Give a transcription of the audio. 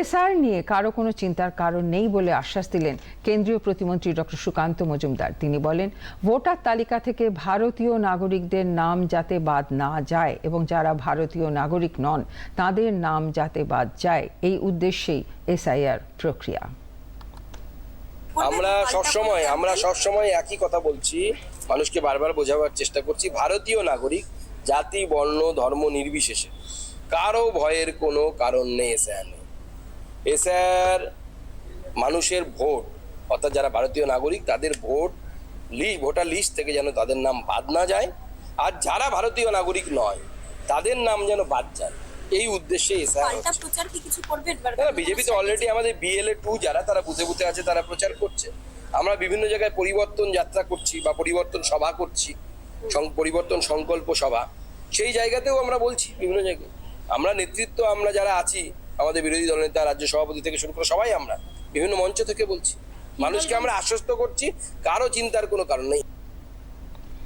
SR নিয়ে কারও কোনো চিন্তার কারণ নেই বলে আশ্বাস দিলেন কেন্দ্রীয় প্রতিমন্ত্রী ডক্টর সুকান্ত মজুমদার। তিনি বলেন ভোটার তালিকা থেকে ভারতীয় নাগরিকদের নাম যাতে বাদ না যায় এবং যারা ভারতীয় নাগরিক নন তাদের নাম যাতে বাদ যায় এই উদ্দেশ্যেই এসআইআর প্রক্রিয়া। আমরা সবসময় আমরা সবসময় একই কথা বলছি মানুষকে বারবার বোঝাবার চেষ্টা করছি ভারতীয় নাগরিক জাতি বর্ণ ধর্ম নির্বিশেষে। কারও ভয়ের কোনো কারণ নেই এসআর নেই এসআর মানুষের ভোট অর্থাৎ যারা ভারতীয় নাগরিক তাদের ভোট লি ভোটার লিস্ট থেকে যেন তাদের নাম বাদ না যায়। আর যারা ভারতীয় নাগরিক নয় তাদের নাম যেন বাদ যায়। এই উদ্দেশ্যে বিজেপি তো অলরেডি আমাদের বিএলএ টু যারা তারা বুথে বুথে আছে তারা প্রচার করছে। আমরা বিভিন্ন জায়গায় পরিবর্তন যাত্রা করছি বা পরিবর্তন সভা করছি পরিবর্তন সংকল্প সভা। সেই জায়গাতেও আমরা বলছি বিভিন্ন জায়গায়। আমরা নেতৃত্ব আমরা যারা আছি আমাদের বিরোধী দলনেতা রাজ্য সভাপতি থেকে শুরু করে সবাই আমরা বিভিন্ন মঞ্চ থেকে বলছি। মানুষকে আমরা আশ্বস্ত করছি কারও চিন্তার কোনো কারণ নেই।